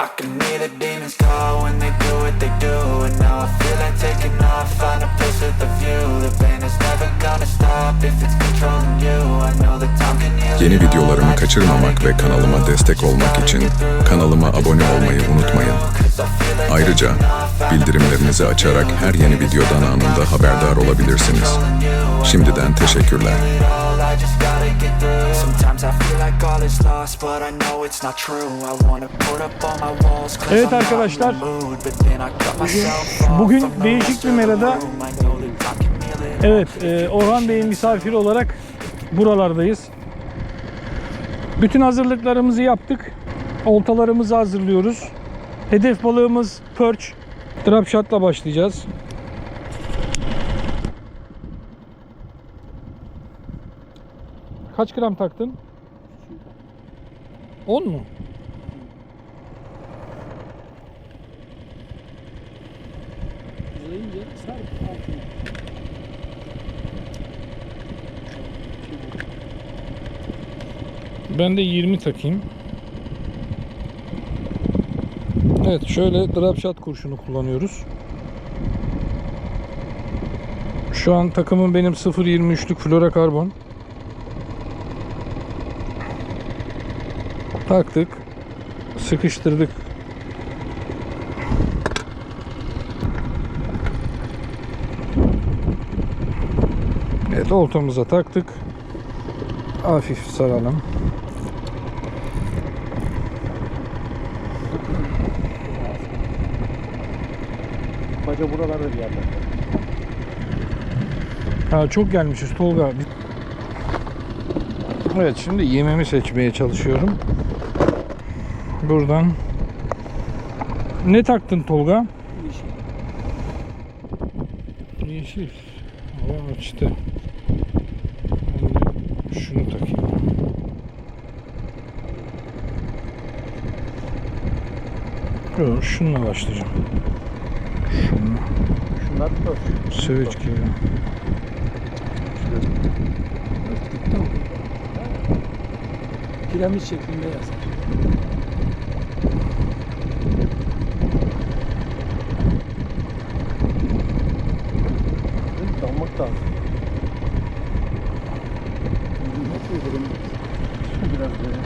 I can hear the demons call when they do what they do. And now I feel like taking off, find a place with a view. The pain is never gonna stop if it's controlling you. I know that time can heal Yeni videolarımı kaçırmamak ve kanalıma destek olmak için kanalıma abone olmayı unutmayın. Ayrıca bildirimlerinizi açarak her yeni videodan anında haberdar olabilirsiniz. Şimdiden teşekkürler. Evet arkadaşlar, bugün değişik bir merada- Evet, e, Orhan Bey'in misafiri olarak buralardayız. Bütün hazırlıklarımızı yaptık. Oltalarımızı hazırlıyoruz. Hedef balığımız perch. Drop shot'la başlayacağız. Kaç gram taktın? 10 mu? Ben de 20 takayım. Evet şöyle drop shot kurşunu kullanıyoruz. Şu an takımım benim 0.23'lük florokarbon. Taktık. Sıkıştırdık. Evet oltamıza taktık. Hafif saralım. Baca buralarda bir yerde. Ha, çok gelmişiz Tolga. Evet şimdi yememi seçmeye çalışıyorum. Buradan. Ne taktın Tolga? Yeşil. Yeşil. Hava açtı. Ben de şunu takayım. Şununla başlayacağım. Gitti mi? Piramit şeklinde yazar. Dalmak lazım. Nasıl edelim? Biraz böyle.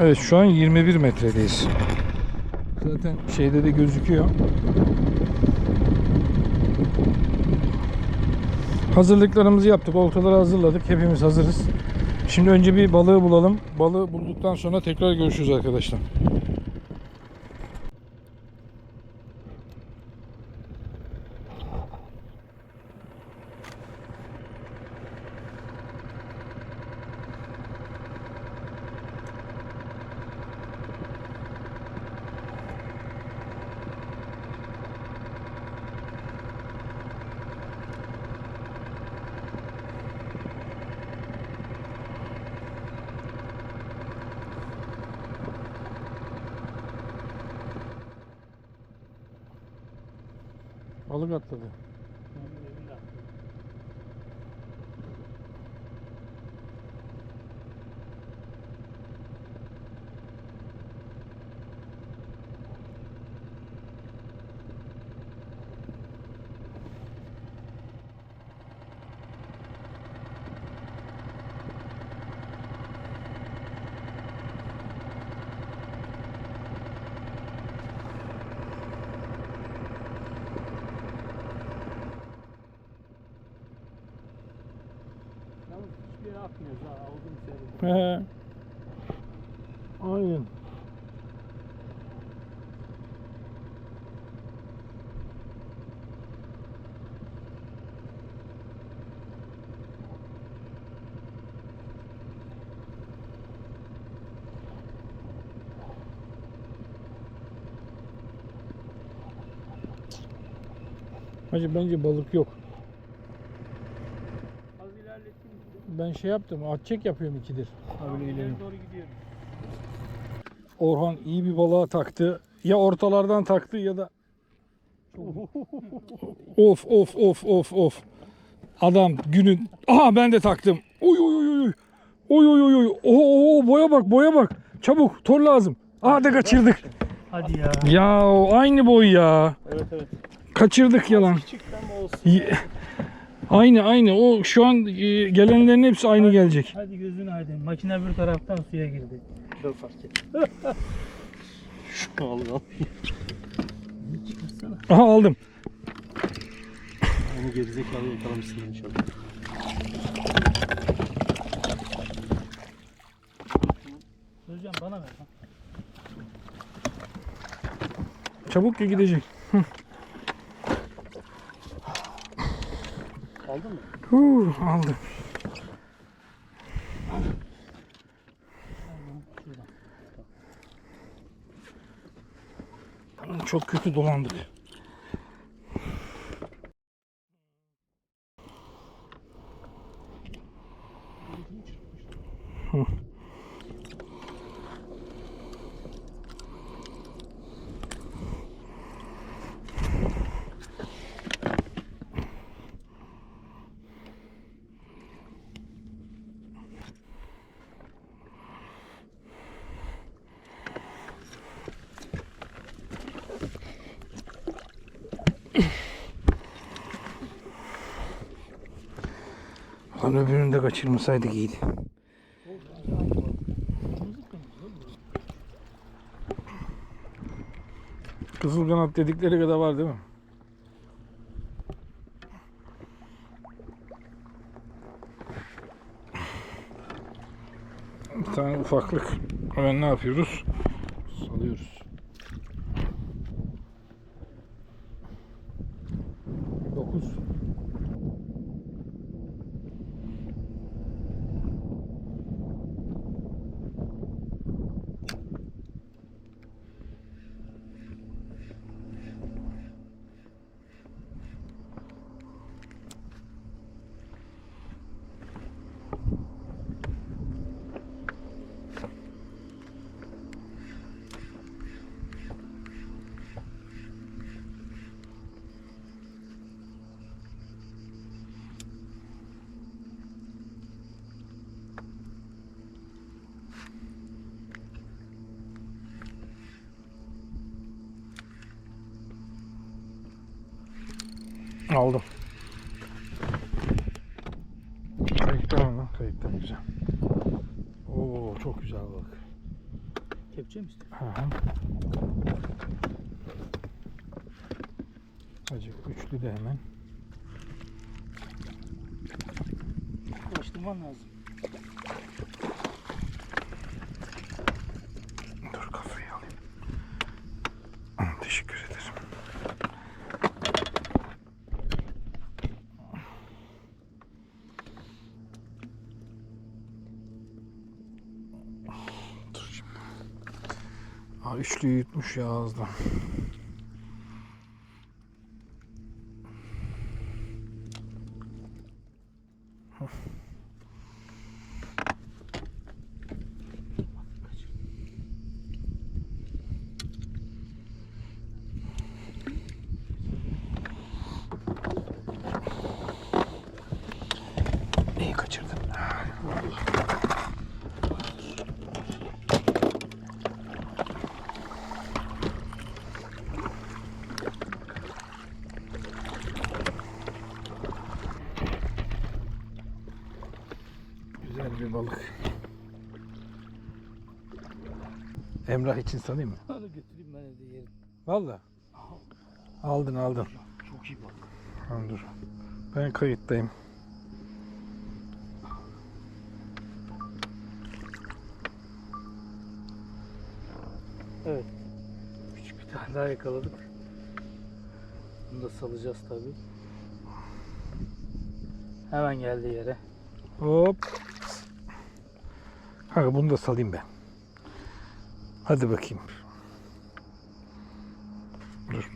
Evet şu an 21 metredeyiz. Zaten şeyde de gözüküyor. Hazırlıklarımızı yaptık. Oltaları hazırladık. Hepimiz hazırız. Şimdi önce bir balığı bulalım. Balığı bulduktan sonra tekrar görüşürüz arkadaşlar. Balık atladı. Yalnız hiçbir yere atmıyoruz ha. Aldığım yere. He. Aynen. Hacı bence balık yok. Ben şey yaptım, atçek yapıyorum ikidir. Abi ileri doğru gidiyorum. Orhan iyi bir balığa taktı. Ya ortalardan taktı ya da of of of of of. Adam günün. Aha ben de taktım. Oy oy oy oy. Oy oy oy oy. Oo, oo, boya bak boya bak. Çabuk tor lazım. Aa da kaçırdık. Hadi ya. Ya aynı boy ya. Evet evet. Kaçırdık yalan. Küçükten olsun. Aynı aynı. O şu an e, gelenlerin hepsi aynı gelecek. Hadi gözün aydın. Makine bir taraftan suya girdi. Çok fark et. Al al. Çıkarsana. Aha aldım. Onu gerizekalı yakalamışsın inşallah. Hocam bana ver. lan. Çabuk ya gidecek. Aldın mı? Huu, aldım. Çok kötü dolandık. Lan öbürünü de kaçırmasaydık iyiydi. Kızıl kanat dedikleri kadar var değil mi? Bir tane ufaklık. Hemen ne yapıyoruz? Salıyoruz. Aldım. Kayıkta mı? Kayıkta güzel. Oo çok güzel bak. Kepçe mi istiyorsun? Hı hı. Acık üçlü de hemen. Ulaştırman lazım. Dur kafayı alayım. Hı, Teşekkür ederim. Dur şimdi. Aa, üçlüyü yutmuş ya ağızdan. Neyi kaçırdın? Güzel bir balık. Emrah için sanayım mı? Onu götüreyim ben evde yerim. Valla. Aldın aldın. Çok iyi bak. Tamam dur. Ben kayıttayım. Evet. Küçük bir tane daha yakaladık. Bunu da salacağız tabi. Hemen geldi yere. Hop. Kanka bunu da salayım ben. Hadi bakayım. Dur.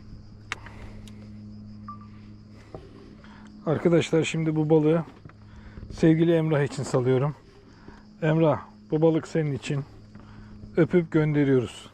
Arkadaşlar şimdi bu balığı sevgili Emrah için salıyorum. Emrah bu balık senin için. Öpüp gönderiyoruz.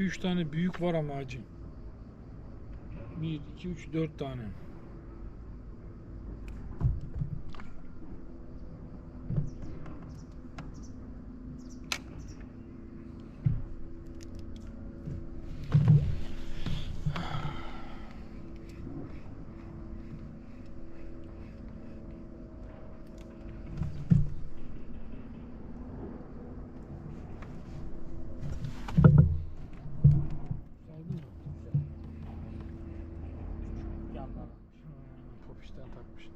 2-3 tane büyük var ama acı. 1, 2, 3, 4 tane. Kopişten takmış.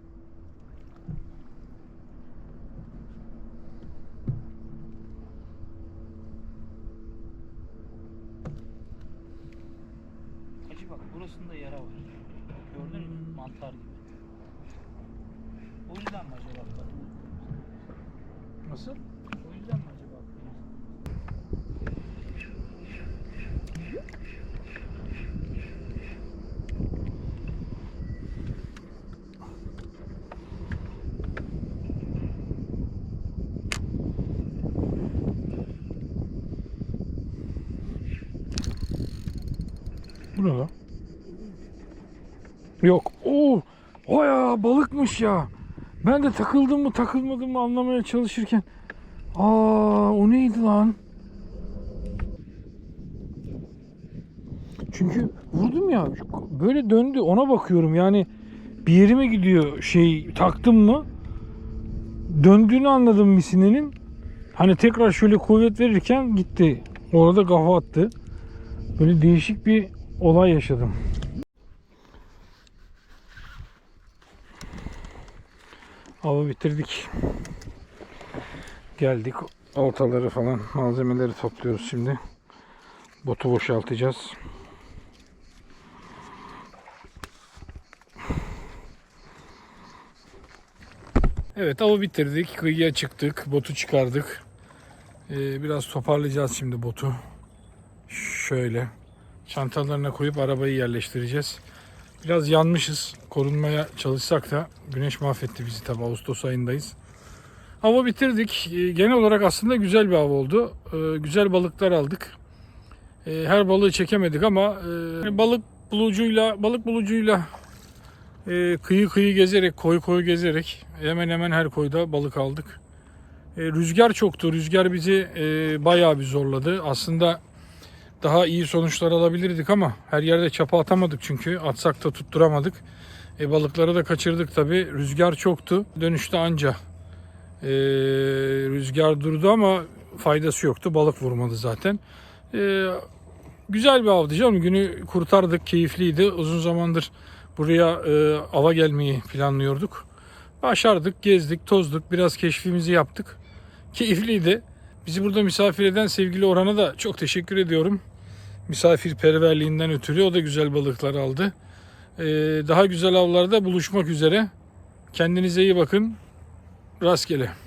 Acı bak burasında yara var. Gördün mü? Mantar gibi. O yüzden mi acaba? atladın? Nasıl? O yüzden mi acaba? atladın? Ne lan? Yok. Oo. O ya balıkmış ya. Ben de takıldım mı takılmadım mı anlamaya çalışırken. Aa o neydi lan? Çünkü vurdum ya böyle döndü ona bakıyorum yani bir yerime gidiyor şey taktım mı döndüğünü anladım misinenin hani tekrar şöyle kuvvet verirken gitti orada kafa attı böyle değişik bir olay yaşadım. Avı bitirdik. Geldik. Oltaları falan malzemeleri topluyoruz şimdi. Botu boşaltacağız. Evet avı bitirdik. Kıyıya çıktık. Botu çıkardık. Ee, biraz toparlayacağız şimdi botu. Şöyle. Çantalarına koyup arabayı yerleştireceğiz. Biraz yanmışız. Korunmaya çalışsak da güneş mahvetti bizi tabi Ağustos ayındayız. Hava bitirdik. Ee, Genel olarak aslında güzel bir hava oldu. Ee, Güzel balıklar aldık. Ee, Her balığı çekemedik ama e, balık bulucuyla balık bulucuyla e, kıyı kıyı gezerek, koy koy gezerek hemen hemen her koyda balık aldık. E, Rüzgar çoktu. Rüzgar bizi bayağı bir zorladı. Aslında daha iyi sonuçlar alabilirdik ama her yerde çapa atamadık çünkü atsak da tutturamadık. E, balıkları da kaçırdık tabi. Rüzgar çoktu. Dönüşte anca e, rüzgar durdu ama faydası yoktu. Balık vurmadı zaten. E, güzel bir avdı canım. Günü kurtardık. Keyifliydi. Uzun zamandır buraya e, ava gelmeyi planlıyorduk. Başardık, gezdik, tozduk. Biraz keşfimizi yaptık. Keyifliydi. Bizi burada misafir eden sevgili Orhan'a da çok teşekkür ediyorum. Misafirperverliğinden ötürü o da güzel balıklar aldı. Ee, daha güzel avlarda buluşmak üzere. Kendinize iyi bakın. Rastgele.